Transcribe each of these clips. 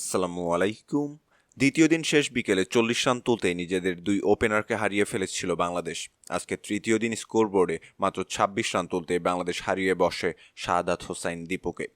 আসসালামু আলাইকুম। দ্বিতীয় দিন শেষ বিকেলে চল্লিশ রান তুলতেই নিজেদের দুই ওপেনারকে হারিয়ে ফেলেছিল বাংলাদেশ। আজকে তৃতীয় দিন স্কোরবোর্ডে মাত্র ছাব্বিশ রান তুলতে বাংলাদেশ হারিয়ে বসে শাহাদাত হোসাইন দীপুকে।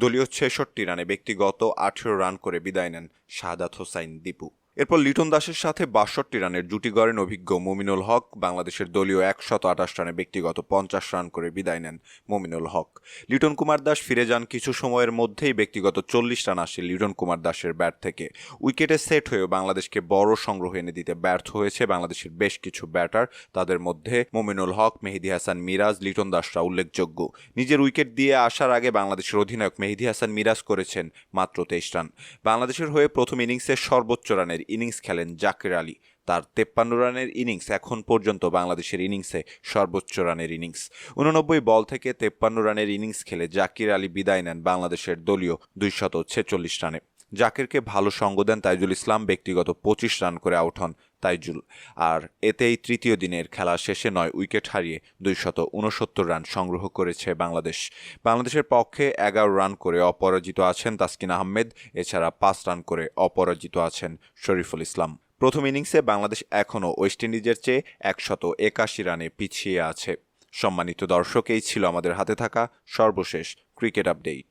দলীয় ছেষট্টি রানে ব্যক্তিগত আঠেরো রান করে বিদায় নেন শাহাদাত হোসাইন দীপু। এরপর লিটন দাসের সাথে বাষট্টি রানের জুটি গড়েন অভিজ্ঞ মুমিনুল হক। বাংলাদেশের দলীয় একশত আঠাশ রানে ব্যক্তিগত পঞ্চাশ রান করে বিদায় নেন মুমিনুল হক। লিটন কুমার দাস ফিরে যান কিছু সময়ের মধ্যেই ব্যক্তিগত চল্লিশ রান আসে লিটন কুমার দাসের ব্যাট থেকে। উইকেটে সেট হয়েও বাংলাদেশকে বড় সংগ্রহ এনে দিতে ব্যর্থ হয়েছে বাংলাদেশের বেশ কিছু ব্যাটার। তাদের মধ্যে মুমিনুল হক, মেহেদি হাসান মিরাজ, লিটন দাসরা উল্লেখযোগ্য। নিজের উইকেট দিয়ে আসার আগে বাংলাদেশের অধিনায়ক মেহেদি হাসান মিরাজ করেছেন মাত্র তেইশ রান। বাংলাদেশের হয়ে প্রথম ইনিংসে সর্বোচ্চ রানের ইনিংস খেলেন জাকির আলী। তার তেপ্পান্ন রানের ইনিংস এখন পর্যন্ত বাংলাদেশের ইনিংসে সর্বোচ্চ রানের ইনিংস উননব্বই বল থেকে তেপ্পান্ন রানের ইনিংস খেলে জাকির আলী বিদায় নেন বাংলাদেশের দলীয় দুইশত ছেচল্লিশ রানে। জাকিরকে ভালো সঙ্গ দেন তাইজুল ইসলাম, ব্যক্তিগত পঁচিশ রান করে আউট হন তাইজুল আর এতেই তৃতীয় দিনের খেলা শেষে নয় উইকেট হারিয়ে দুইশত উনসত্তর রান সংগ্রহ করেছে বাংলাদেশ। বাংলাদেশের পক্ষে এগারো রান করে অপরাজিত আছেন তাসকিন আহমেদ, এছাড়া পাঁচ রান করে অপরাজিত আছেন শরীফুল ইসলাম। প্রথম ইনিংসে বাংলাদেশ এখনও ওয়েস্ট ইন্ডিজের চেয়ে একশত একাশি রানে পিছিয়ে আছে। সম্মানিত দর্শক, এই ছিল আমাদের হাতে থাকা সর্বশেষ ক্রিকেট আপডেট।